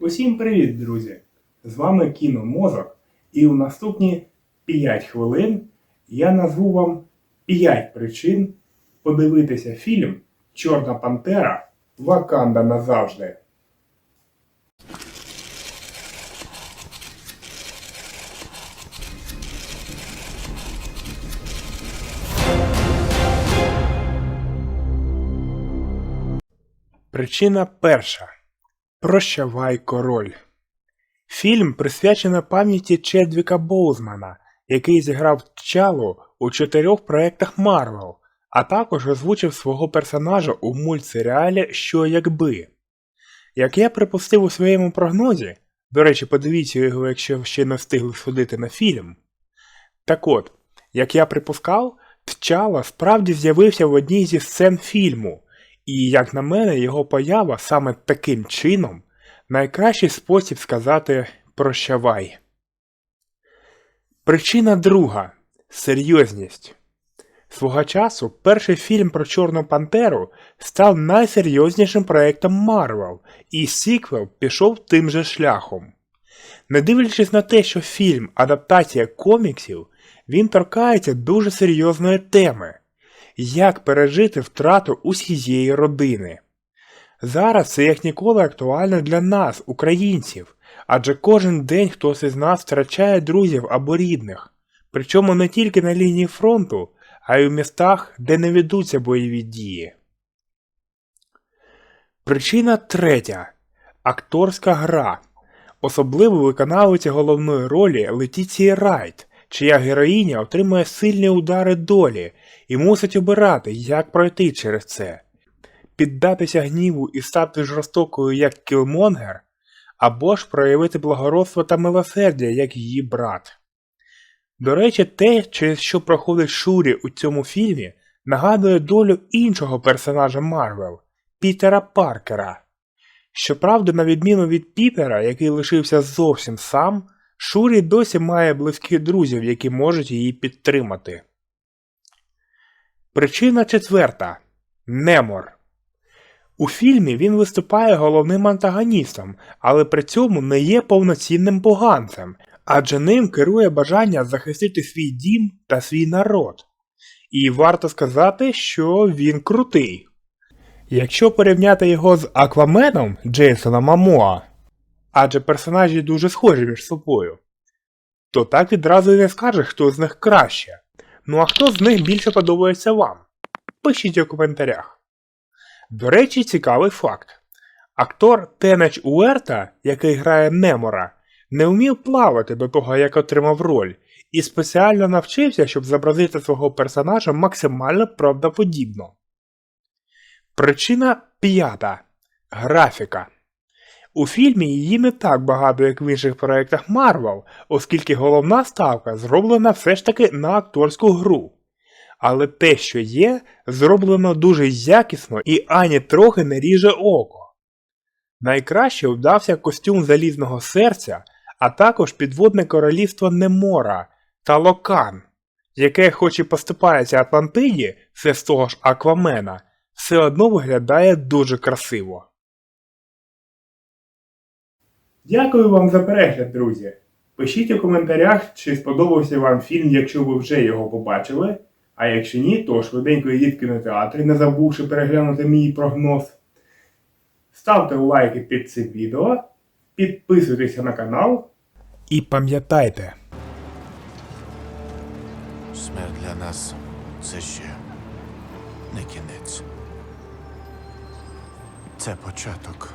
Усім привіт, друзі! З вами Кіно Мозок, і у наступні 5 хвилин я назву вам 5 причин подивитися фільм Чорна Пантера Ваканда назавжди. Причина перша. Прощавай король. Фільм присвячено пам'яті Чедвіка Боузмана, який зіграв Чалу у чотирьох проєктах Марвел, а також озвучив свого персонажа у мультсеріалі Що якби. Як я припустив у своєму прогнозі, до речі, подивіться його, якщо ще не встигли сходити на фільм. Так от, як я припускав, Тчала справді з'явився в одній зі сцен фільму, і, як на мене, його поява саме таким чином найкращий спосіб сказати прощавай. Причина друга серйозність. Свого часу перший фільм про Чорну Пантеру став найсерйознішим проєктом Марвел, і сіквел пішов тим же шляхом. Не дивлячись на те, що фільм адаптація коміксів, він торкається дуже серйозної теми як пережити втрату усієї родини. Зараз це як ніколи актуально для нас, українців, адже кожен день хтось із нас втрачає друзів або рідних, причому не тільки на лінії фронту, а й у містах, де не ведуться бойові дії. Причина третя акторська гра. Особливо виконавиця головної ролі Летіції Райт, чия героїня отримує сильні удари долі і мусить обирати, як пройти через це піддатися гніву і стати жорстокою, як Кілмонгер, або ж проявити благородство та милосердя, як її брат. До речі, те, через що проходить Шурі у цьому фільмі, нагадує долю іншого персонажа Марвел Пітера Паркера. Щоправда, на відміну від Пітера, який лишився зовсім сам, Шурі досі має близьких друзів, які можуть її підтримати. Причина четверта Немор. У фільмі він виступає головним антагоністом, але при цьому не є повноцінним поганцем, адже ним керує бажання захистити свій дім та свій народ. І варто сказати, що він крутий. Якщо порівняти його з Акваменом Джейсона Мамоа, адже персонажі дуже схожі між собою, то так відразу і не скажеш, хто з них краще. Ну а хто з них більше подобається вам? Пишіть у коментарях. До речі, цікавий факт. Актор Тенеч Уерта, який грає Немора, не вмів плавати до того, як отримав роль, і спеціально навчився, щоб зобразити свого персонажа максимально правдоподібно. Причина п'ята графіка. У фільмі її не так багато, як в інших проєктах Марвел, оскільки головна ставка зроблена все ж таки на акторську гру. Але те, що є, зроблено дуже якісно і ані трохи не ріже око. Найкраще вдався костюм залізного серця, а також підводне королівство Немора та Локан, яке, хоч і поступається Атлантиді, все з того ж Аквамена, все одно виглядає дуже красиво. Дякую вам за перегляд, друзі. Пишіть у коментарях, чи сподобався вам фільм, якщо ви вже його побачили. А якщо ні, то швиденько йдіть в кінотеатр, не забувши переглянути мій прогноз. Ставте лайки під цим відео, підписуйтеся на канал. І пам'ятайте, Смерть для нас це ще не кінець. Це початок